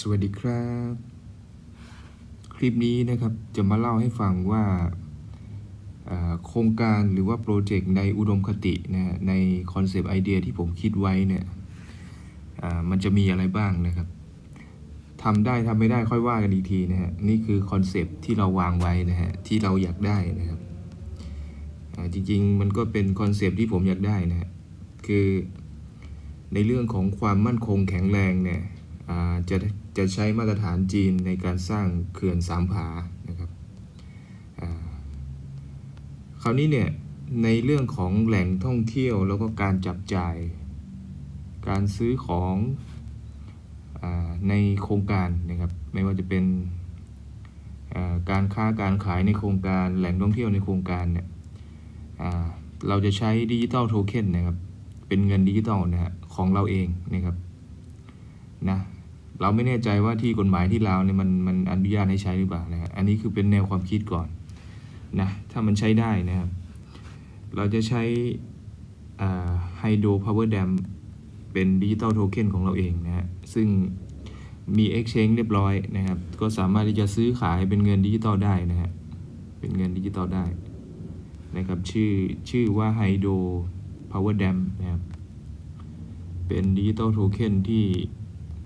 สวัสดีครับ คลิปนี้นะครับจะมาเล่าให้ฟังว่าโครงการหรือว่าโปรเจกต์ในอุดมคตินะในคอนเซปต์ไอเดียที่ผมคิดไว้เนี่ยมันจะมีอะไรบ้างนะครับทำได้ทำไม่ได้ค่อยว่ากันอีกทีนะฮะนี่คือคอนเซปต์ที่เราวางไว้นะฮะที่เราอยากได้นะครับจริงๆ มันก็เป็นคอนเซปต์ที่ผมอยากได้นะฮะคือในเรื่องของความมั่นคงแข็งแรงเนี่ย จะจะใช้มาตรฐานจีนในการสร้างเขื่อนสามผานะครับคราวนี้เนี่ยในเรื่องของแหล่งท่องเที่ยวแล้วก็การจับจ่าย การซื้อของอในโครงการนะครับไม่ว่าจะเป็นการค้าการขายในโครงการแหล่งท่องเที่ยวในโครงการเนี่ยเราจะใช้ดิจิตอลโทเค็นนะครับเป็นเงินดิจิตอลนะฮะของเราเองนะครับนะ เราไม่แน่ใจว่าที่กฎหมายที่ลาวเนี่ยมันมันอนุญาตให้ใช้หรือเปล่านะฮะอันนี้คือเป็นแนวความคิดก่อนนะถ้ามันใช้ได้นะครับ เราจะใช้ไฮโดรพาวเวอร์แดมเป็นดิจิตอลโทเค็นของเราเองนะฮะซึ่งมี Exchange เรียบร้อยนะครับ ก็สามารถที่จะซื้อขายเป็นเงินดิจิตอลได้นะฮะเป็นเงินดิจิตอลได้นะครับชื่อชื่อว่าไฮโดรพาวเวอร์แดมนะครับเป็นดิจิตอลโทเค็นที่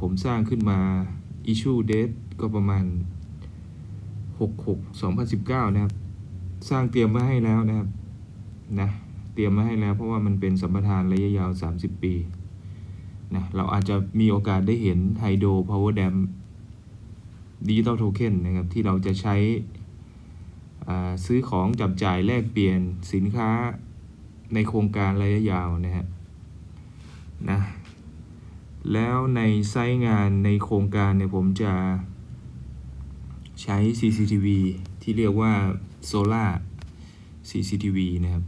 ผมสร้างขึ้นมา issue date ก็ประมาณ 66 2019 นะครับ สร้างเตรียมไว้ให้แล้วนะครับ นะ เตรียมมาให้แล้วเพราะว่ามันเป็นสัมปทานระยะยาว 30 ปี นะ เราอาจจะมีโอกาสได้เห็นไฮโดรพาวเวอร์แดมดิจิตอลโทเค็นนะครับ ที่เราจะใช้ซื้อของจับจ่ายแลกเปลี่ยนสินค้าในโครงการระยะยาวนะฮะนะ แล้วในไซต์งานในโครงการเนี่ยผมจะใช้ CCTV ที่เรียกว่า Solar CCTV นะครับ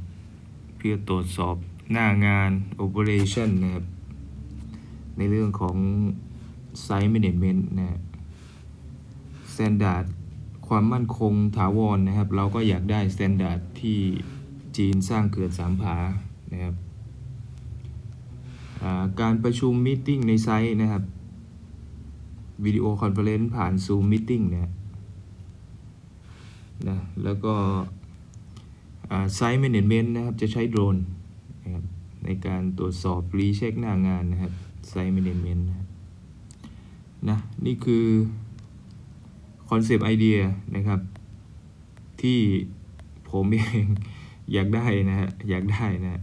เพื่อตรวจสอบหน้างาน Operation นะครับ ในเรื่องของ Site Management นะ Standard ความมั่นคงถาวรนะครับ เราก็อยากได้ Standard ที่จีนสร้างเกิดสามผานะครับ การประชุมม e ติ้งในไซต์นะครับวิดีโอคอนเฟอเรนซ์ผ่าน Zoom Meeting นะนะแล้วก็ไซต์แม n จเมนต์นะครับจะใช้โดรนนะครับในการตรวจสอบรีเช็คหน้างานนะครับไซต์แม n จเมนต์นะนะนี่คือคอนเซปต์ไอเดียนะครับที่ผมเองอยากได้นะฮะอยากได้นะฮะ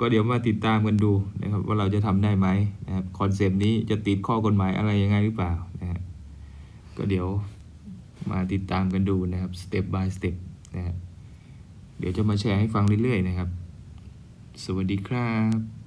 ก็เดี๋ยวมาติดตามกันดูนะครับว่าเราจะทำได้ไหมนะครับคอนเซปต์นี้จะติดข้อกฎหมายอะไรยังไงหรือเปล่านะฮะก็เดี๋ยวมาติดตามกันดูนะครับสเต็ป by สเต็ปนะฮะเดี๋ยวจะมาแชร์ให้ฟังเรื่อยๆนะครับ สวัสดีครับ